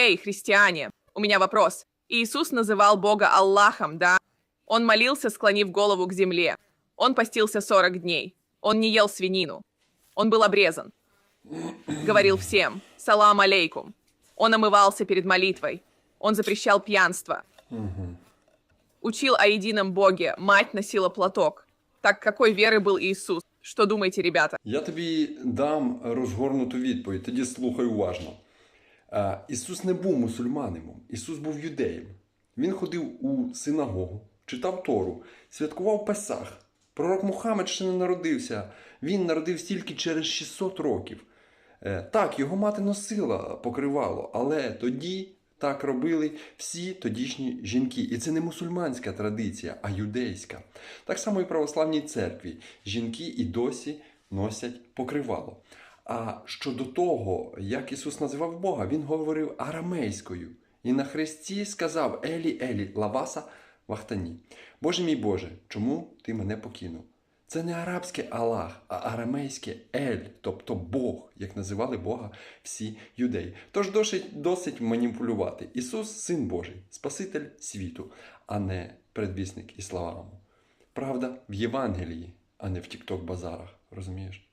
Эй, христиане, у меня вопрос. Иисус называл Бога Аллахом, да? Он молился, склонив голову к земле. Он постился 40 дней. Он не ел свинину. Он был обрезан. Говорил всем «Салам алейкум». Он омывался перед молитвой. Он запрещал пьянство. Учил о едином Боге. Мать носила платок. Так какой веры был Иисус? Что думаете, ребята? Я тобі дам розгорнуту відповідь, тоді слухай уважно. Е, Ісус не був мусульманином, Ісус був юдеєм. Він ходив у синагогу, читав Тору, святкував Песах. Пророк Мухаммед ще не народився. Він народився тільки через 600 років. Е, Так, його мати носила покривало, але тоді так робили всі тодішні жінки. І це не мусульманська традиція, а юдейська. Так само і православній церкві жінки і досі носять покривало. А щодо того, як Ісус називав Бога, Він говорив арамейською. І на хресті сказав Елі Елі Лаваса Вахтані. Боже мій Боже, чому ти мене покинув? Це не арабське Аллах, а арамейське Ель, тобто Бог, як називали Бога всі юдеї. Тож досить, досить маніпулювати. Ісус син Божий, Спаситель світу, а не предвісник ісламу. Правда, в Євангелії, а не в Тікток-базарах. Розумієш?